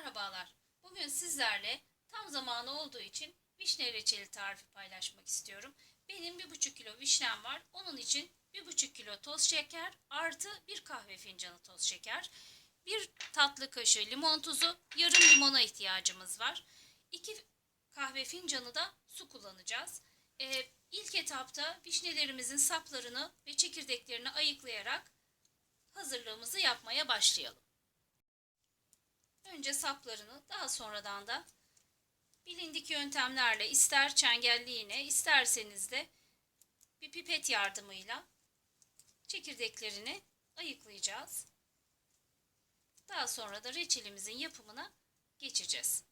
Merhabalar. Bugün sizlerle tam zamanı olduğu için vişne reçeli tarifi paylaşmak istiyorum. Benim bir buçuk kilo vişnem var. Onun için bir buçuk kilo toz şeker artı bir kahve fincanı toz şeker. Bir tatlı kaşığı limon tuzu, yarım limona ihtiyacımız var. İki kahve fincanı da su kullanacağız. Ee, ilk etapta vişnelerimizin saplarını ve çekirdeklerini ayıklayarak hazırlığımızı yapmaya başlayalım. Önce saplarını daha sonradan da bilindik yöntemlerle ister çengelli iğne isterseniz de bir pipet yardımıyla çekirdeklerini ayıklayacağız. Daha sonra da reçelimizin yapımına geçeceğiz.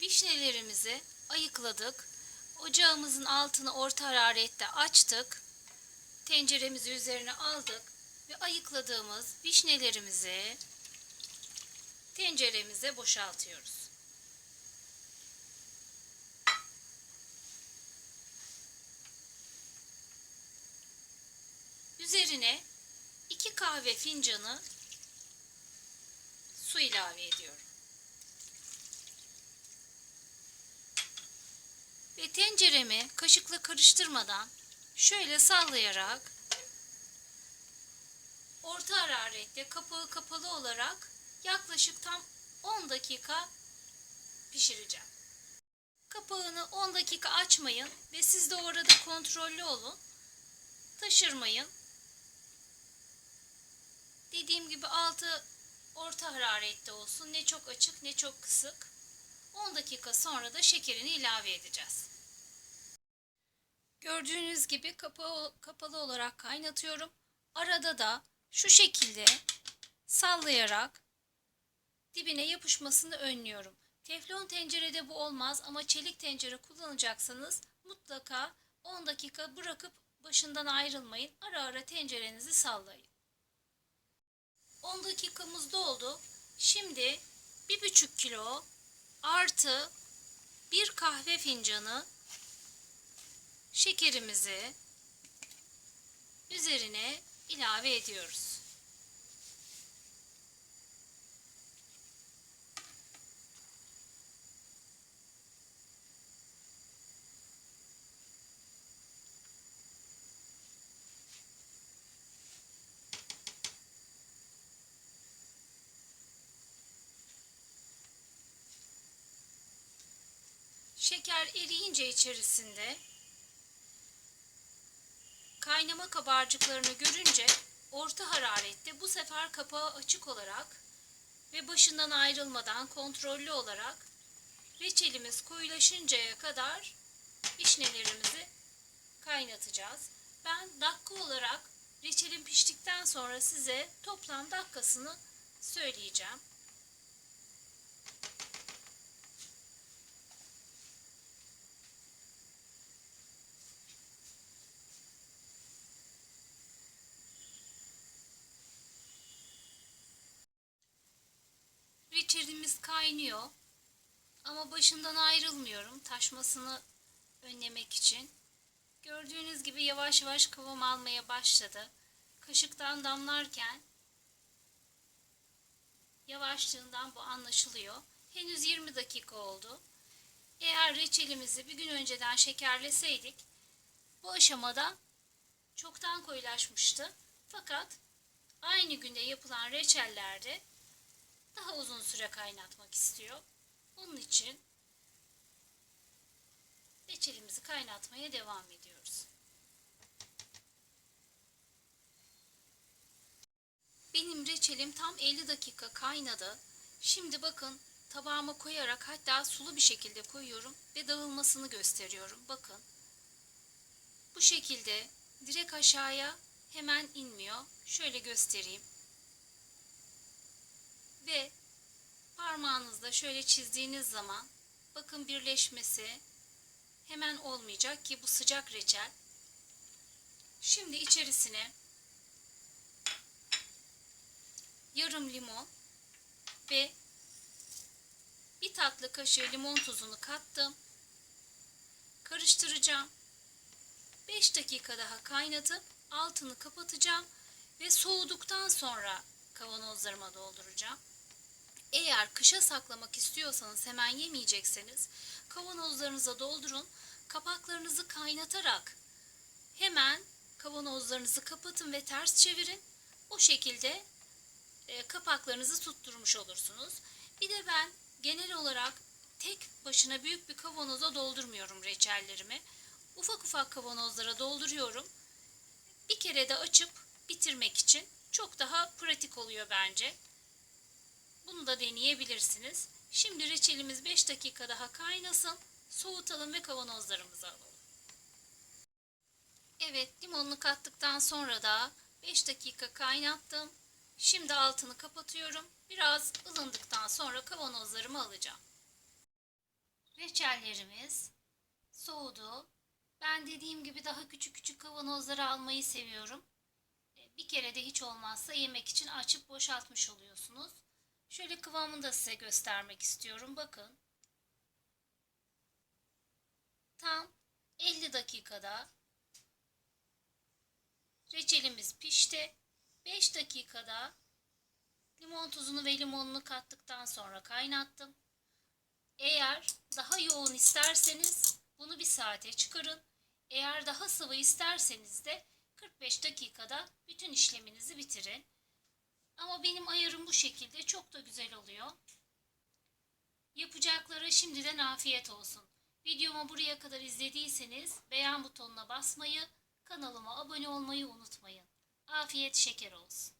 Vişnelerimizi ayıkladık. Ocağımızın altını orta hararette açtık. Tenceremizi üzerine aldık ve ayıkladığımız vişnelerimizi tenceremize boşaltıyoruz. Üzerine 2 kahve fincanı su ilave ediyorum. Ve tenceremi kaşıkla karıştırmadan şöyle sallayarak orta hararette kapağı kapalı olarak yaklaşık tam 10 dakika pişireceğim. Kapağını 10 dakika açmayın ve siz de orada kontrollü olun. Taşırmayın. Dediğim gibi altı orta hararette olsun. Ne çok açık ne çok kısık. 10 dakika sonra da şekerini ilave edeceğiz. Gördüğünüz gibi kapağı kapalı olarak kaynatıyorum. Arada da şu şekilde sallayarak dibine yapışmasını önlüyorum. Teflon tencerede bu olmaz ama çelik tencere kullanacaksanız mutlaka 10 dakika bırakıp başından ayrılmayın. Ara ara tencerenizi sallayın. 10 dakikamız doldu. Şimdi 1,5 kilo artı bir kahve fincanı şekerimizi üzerine ilave ediyoruz. Şeker eriyince içerisinde kaynama kabarcıklarını görünce orta hararette bu sefer kapağı açık olarak ve başından ayrılmadan kontrollü olarak reçelimiz koyulaşıncaya kadar vişnelerimizi kaynatacağız. Ben dakika olarak reçelim piştikten sonra size toplam dakikasını söyleyeceğim. Reçelimiz kaynıyor. Ama başından ayrılmıyorum taşmasını önlemek için. Gördüğünüz gibi yavaş yavaş kıvam almaya başladı. Kaşıktan damlarken yavaşlığından bu anlaşılıyor. Henüz 20 dakika oldu. Eğer reçelimizi bir gün önceden şekerleseydik bu aşamada çoktan koyulaşmıştı. Fakat aynı günde yapılan reçellerde daha uzun süre kaynatmak istiyor. Onun için reçelimizi kaynatmaya devam ediyoruz. Benim reçelim tam 50 dakika kaynadı. Şimdi bakın tabağıma koyarak hatta sulu bir şekilde koyuyorum ve dağılmasını gösteriyorum. Bakın. Bu şekilde direkt aşağıya hemen inmiyor. Şöyle göstereyim ve parmağınızda şöyle çizdiğiniz zaman bakın birleşmesi hemen olmayacak ki bu sıcak reçel. Şimdi içerisine yarım limon ve bir tatlı kaşığı limon tuzunu kattım. Karıştıracağım. 5 dakika daha kaynatıp altını kapatacağım ve soğuduktan sonra kavanozlarıma dolduracağım. Eğer kışa saklamak istiyorsanız hemen yemeyecekseniz kavanozlarınıza doldurun. Kapaklarınızı kaynatarak hemen kavanozlarınızı kapatın ve ters çevirin. O şekilde e, kapaklarınızı tutturmuş olursunuz. Bir de ben genel olarak tek başına büyük bir kavanoza doldurmuyorum reçellerimi. Ufak ufak kavanozlara dolduruyorum. Bir kere de açıp bitirmek için çok daha pratik oluyor bence. Bunu da deneyebilirsiniz. Şimdi reçelimiz 5 dakika daha kaynasın. Soğutalım ve kavanozlarımıza alalım. Evet limonunu kattıktan sonra da 5 dakika kaynattım. Şimdi altını kapatıyorum. Biraz ılındıktan sonra kavanozlarımı alacağım. Reçellerimiz soğudu. Ben dediğim gibi daha küçük küçük kavanozları almayı seviyorum. E, Bir kere de hiç olmazsa yemek için açıp boşaltmış oluyorsunuz. Şöyle kıvamını da size göstermek istiyorum. Bakın. Tam 50 dakikada reçelimiz pişti. 5 dakikada limon tuzunu ve limonunu kattıktan sonra kaynattım. Eğer daha yoğun isterseniz bunu bir saate çıkarın. Eğer daha sıvı isterseniz de 45 dakikada bütün işleminizi bitirin. Ama benim ayarım bu şekilde çok da güzel oluyor. Yapacaklara şimdiden afiyet olsun. Videomu buraya kadar izlediyseniz beğen butonuna basmayı, kanalıma abone olmayı unutmayın. Afiyet şeker olsun.